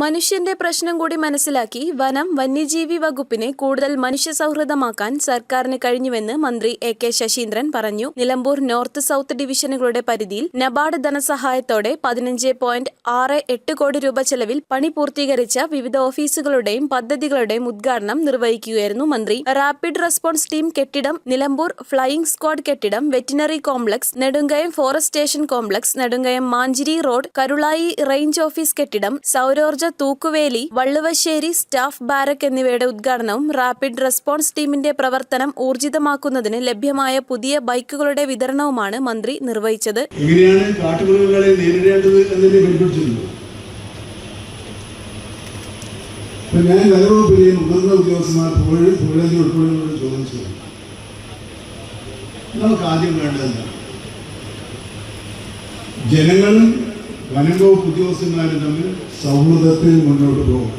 മനുഷ്യന്റെ പ്രശ്നം കൂടി മനസ്സിലാക്കി വനം വന്യജീവി വകുപ്പിനെ കൂടുതൽ മനുഷ്യ സൗഹൃദമാക്കാൻ സർക്കാരിന് കഴിഞ്ഞുവെന്ന് മന്ത്രി എ കെ ശശീന്ദ്രൻ പറഞ്ഞു. നിലമ്പൂർ നോർത്ത് സൗത്ത് ഡിവിഷനുകളുടെ പരിധിയിൽ നബാർഡ് ധനസഹായത്തോടെ പതിനഞ്ച് പോയിന്റ് ആറ് എട്ട് കോടി രൂപ ചെലവിൽ പണി പൂർത്തീകരിച്ച വിവിധ ഓഫീസുകളുടെയും പദ്ധതികളുടെയും ഉദ്ഘാടനം നിർവഹിക്കുകയായിരുന്നു മന്ത്രി. റാപ്പിഡ് റെസ്പോൺസ് ടീം കെട്ടിടം നിലമ്പൂർ ഫ്ലൈയിംഗ് സ്ക്വാഡ് കെട്ടിടം veterinary complex Nedungayam forest station complex Nedungayam Manjiri road Karulai range office കെട്ടിടം സൗരോർജ തൂക്കുവേലി വള്ളുവശ്ശേരി സ്റ്റാഫ് ബാരക് എന്നിവയുടെ ഉദ്ഘാടനവും റാപ്പിഡ് റെസ്പോൺസ് ടീമിന്റെ പ്രവർത്തനം ഊർജിതമാക്കുന്നതിന് ലഭ്യമായ പുതിയ ബൈക്കുകളുടെ വിതരണവുമാണ് മന്ത്രി നിർവഹിച്ചത്. ഞാൻ ആദ്യം ജനങ്ങളും വനം വകുപ്പ് ഉദ്യോഗസ്ഥന്മാരും തമ്മിൽ സൗഹൃദത്തിൽ മുന്നോട്ട് പോകും.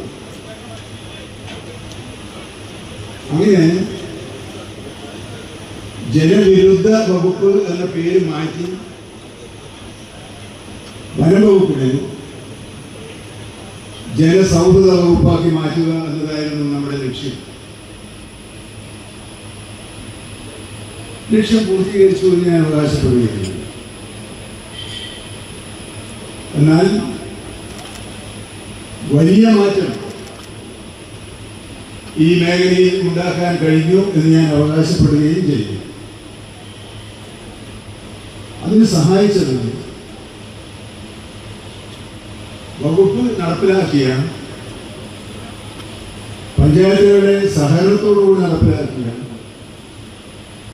അങ്ങനെ ജനവിരുദ്ധ വകുപ്പ് എന്ന പേര് മാറ്റി വനംവകുപ്പിനെ ജനസൗഹൃദ വകുപ്പാക്കി മാറ്റുക എന്നതായിരുന്നു നമ്മുടെ ലക്ഷ്യം. ലക്ഷ്യം പൂർത്തീകരിച്ചു എന്ന് ഞാൻ അവകാശപ്പെടുകയാണ്. എന്നാൽ വലിയ മാറ്റം ഈ മേഖലയിൽ ഉണ്ടാക്കാൻ കഴിഞ്ഞു എന്ന് ഞാൻ അവകാശപ്പെടുകയും ചെയ്തു. അതിന് സഹായിച്ചത് വകുപ്പ് നടപ്പിലാക്കിയ പഞ്ചായത്തുകളുടെ സഹകരണത്തോടുകൂടി നടപ്പിലാക്കിയ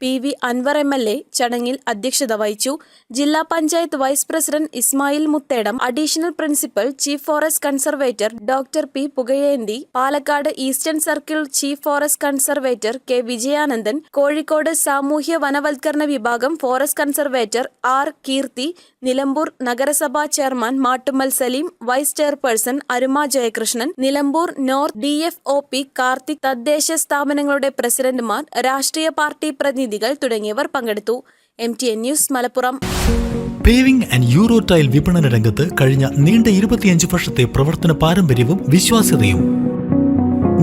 P V Anvar M L A ചടങ്ങിൽ അധ്യക്ഷത വഹിച്ചു. ജില്ലാ panchayat vice president Ismail Muthedam additional principal chief forest conservator doctor P Pukayenthi Palakkad eastern circle chief forest conservator K Vijayanandan Kozhikode സാമൂഹ്യ വനവൽക്കരണ വിഭാഗം forest conservator R Keerthi Nilambur നഗരസഭാ chairman Mattummal Saleem vice chairperson Aruma Jayakrishnan Nilambur north D F O P Karthik തദ്ദേശ സ്ഥാപനങ്ങളുടെ പ്രസിഡന്റുമാർ രാഷ്ട്രീയ party പ്രതിനിധികൾ തുടങ്ങിയവർ പങ്കെടുത്തു. M T N news Malappuram. Paving and euro tile വിപണന രംഗത്ത് കഴിഞ്ഞ നീണ്ട ഇരുപത്തിയഞ്ച് വർഷത്തെ പ്രവർത്തന പാരമ്പര്യവും വിശ്വാസ്യതയും.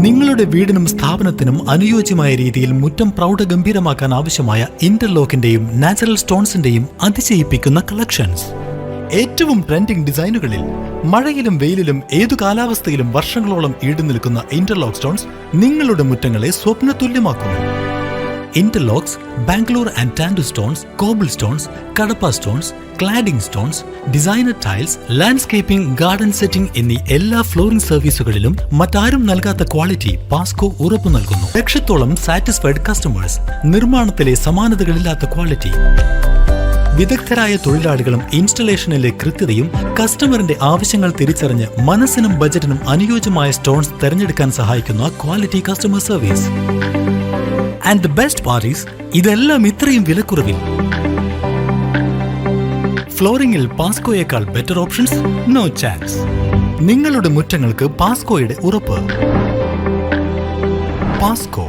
നിങ്ങളുടെ വീടിനും സ്ഥാപനത്തിനും അനുയോജ്യമായ രീതിയിൽ മുറ്റം പ്രൗഢഗംഭീരമാക്കാൻ ആവശ്യമായ ഇന്റർലോക്കിന്റെയും നാച്ചുറൽ സ്റ്റോൺസിന്റെയും അതിശയിപ്പിക്കുന്ന കളക്ഷൻസ് ഏറ്റവും ട്രെൻഡിംഗ് ഡിസൈനുകളിൽ മഴയിലും വെയിലിലും ഏതു കാലാവസ്ഥയിലും വർഷങ്ങളോളം ഈടുനിൽക്കുന്ന ഇന്റർലോക്ക് സ്റ്റോൺസ് നിങ്ങളുടെ മുറ്റങ്ങളെ സ്വപ്നതുല്യമാക്കുന്നു. Interlocks Bangalore and Tandur stones cobble stones Kadappa stones cladding stones designer tiles landscaping garden setting എന്നീ എല്ലാ ഫ്ലോറിംഗ് സർവീസുകളിലും മറ്റാരും നൽകാത്ത ക്വാളിറ്റി പാസ്കോ ഉറപ്പു നൽകുന്നു. ലക്ഷത്തോളം സാറ്റിസ്ഫൈഡ് കസ്റ്റമേഴ്സ് നിർമ്മാണത്തിലെ സമാനതകളില്ലാത്ത ക്വാളിറ്റി വിദഗ്ധരായ തൊഴിലാളികളും ഇൻസ്റ്റലേഷനിലെ കൃത്യതയും കസ്റ്റമറിന്റെ ആവശ്യങ്ങൾ തിരിച്ചറിഞ്ഞ് മനസ്സിനും ബജറ്റിനും അനുയോജ്യമായ സ്റ്റോൺസ് തിരഞ്ഞെടുക്കാൻ സഹായിക്കുന്ന quality customer service and the best parties ഇതെല്ലാം ഇത്രയും വിലക്കുറവിൽ. ഫ്ലോറിംഗിൽ പാസ്കോയേക്കാൾ ബെറ്റർ ഓപ്ഷൻസ് നോ ചാൻസ് നിങ്ങളുടെ മുറ്റങ്ങൾക്ക് പാസ്കോയുടെ ഉറപ്പ്. പാസ്കോ